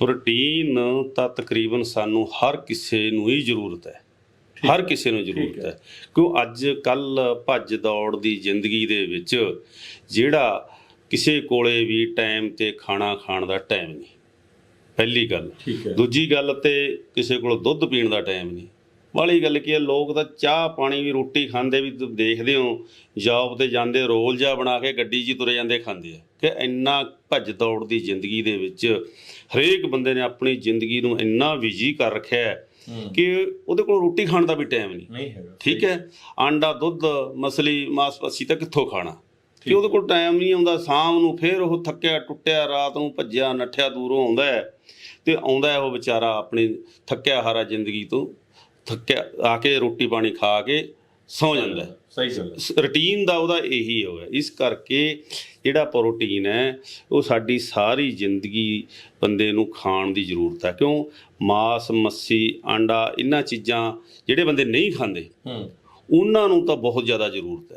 Protein ਤਾਂ ਤਕਰੀਬਨ ਸਾਨੂੰ ਹਰ ਕਿਸੇ ਨੂੰ ਹੀ ਜ਼ਰੂਰਤ ਹੈ। ਹਰ ਕਿਸੇ ਨੂੰ ਜ਼ਰੂਰਤ ਹੈ। ਕਿਉਂ ਅੱਜ ਕੱਲ ਭੱਜ ਦੌੜ ਦੀ ਜ਼ਿੰਦਗੀ ਦੇ ਵਿੱਚ ਜਿਹੜਾ ਕਿਸੇ ਕੋਲੇ ਵੀ ਟਾਈਮ ਤੇ ਖਾਣਾ ਖਾਣ ਦਾ ਟਾਈਮ ਨਹੀਂ। ਪਹਿਲੀ ਗੱਲ। ਦੂਜੀ ਗੱਲ ਤੇ ਕਿਸੇ ਕੋਲ ਦੁੱਧ ਪੀਣ ਦਾ ਟਾਈਮ ਨਹੀਂ। ਵਾਲੀ ਗੱਲ ਕੀ ਹੈ ਲੋਕ ਤਾਂ ਚਾਹ ਪਾਣੀ ਵੀ ਰੋਟੀ ਖਾਂਦੇ ਵੀ ਤੁਸੀਂ ਦੇਖਦੇ ਹੋ ਜੌਬ ਤੇ ਜਾਂਦੇ ਰੋਲ ਜਾ ਬਣਾ ਕੇ ਗੱਡੀ 'ਚ ਤੁਰੇ ਜਾਂਦੇ ਖਾਂਦੇ ਆ। ਕਿ ਇੰਨਾ ਭੱਜ ਦੌੜ ਦੀ ਜ਼ਿੰਦਗੀ ਦੇ ਵਿੱਚ ਹਰੇਕ ਬੰਦੇ ਨੇ ਆਪਣੀ ਜ਼ਿੰਦਗੀ ਨੂੰ ਇੰਨਾ ਬਿਜ਼ੀ ਕਰ ਰੱਖਿਆ ਹੈ। ਕਿ ਉਹਦੇ ਕੋਲ ਰੋਟੀ ਖਾਣ ਦਾ ਵੀ ਟਾਈਮ ਨਹੀਂ। ਨਹੀਂ ਹੈਗਾ। ਠੀਕ ਹੈ? ਆਂਡਾ ਦੁੱਧ ਮਸਲੀ ਮਾਸਪਾਸੀ ਤਾਂ ਕਿੱਥੋਂ ਖਾਣਾ? ਕਿ ਉਹਦੇ ਕੋਲ ਟਾਈਮ ਨਹੀਂ ਆਉਂਦਾ ਸ਼ਾਮ ਨੂੰ ਫੇਰ ਉਹ ਥੱਕਿਆ ਟੁੱਟਿਆ ਰਾਤ ਨੂੰ ਭੱਜਿਆ ਨੱਠਿਆ ਦੂਰੋਂ ਆਉਂਦਾ ਹੈ। ਤੇ ਆਉਂਦਾ ਉਹ ਵਿਚਾਰਾ ਆਪਣੀ ਥੱਕਿਆ ਹਾਰਾ ਜ਼ਿੰਦਗੀ ਤੋਂ ਥੱਕਿਆ ਆ ਕੇ ਰੋਟੀ ਪਾਣੀ ਖਾ ਕੇ ਸੌ ਜਾਂਦਾ ਹੈ। ਸਹੀ ਗੱਲ ਹੈ। ਰੁਟੀਨ ਦਾ ਉਹਦਾ ਇਹੀ ਹੋਇਆ ਇਸ ਕਰਕੇ ਜਿਹੜਾ ਪ੍ਰੋਟੀਨ ਹੈ ਉਹ ਸਾਡੀ ਸਾਰੀ ਜ਼ਿੰਦਗੀ ਬੰਦੇ ਨੂੰ ਖਾਣ ਦੀ ਜ਼ਰੂਰਤ ਹੈ। ਕਿਉਂ? ਮਾਸ ਮੱਸੀ ਆਂਡਾ ਇਹਨਾਂ ਚੀਜ਼ਾਂ ਜਿਹੜੇ ਬੰਦੇ ਨਹੀਂ ਖਾਂਦੇ ਹੂੰ। ਉਹਨਾਂ ਨੂੰ ਤਾਂ ਬਹੁਤ ਜ਼ਿਆਦਾ ਜ਼ਰੂਰਤ ਹੈ।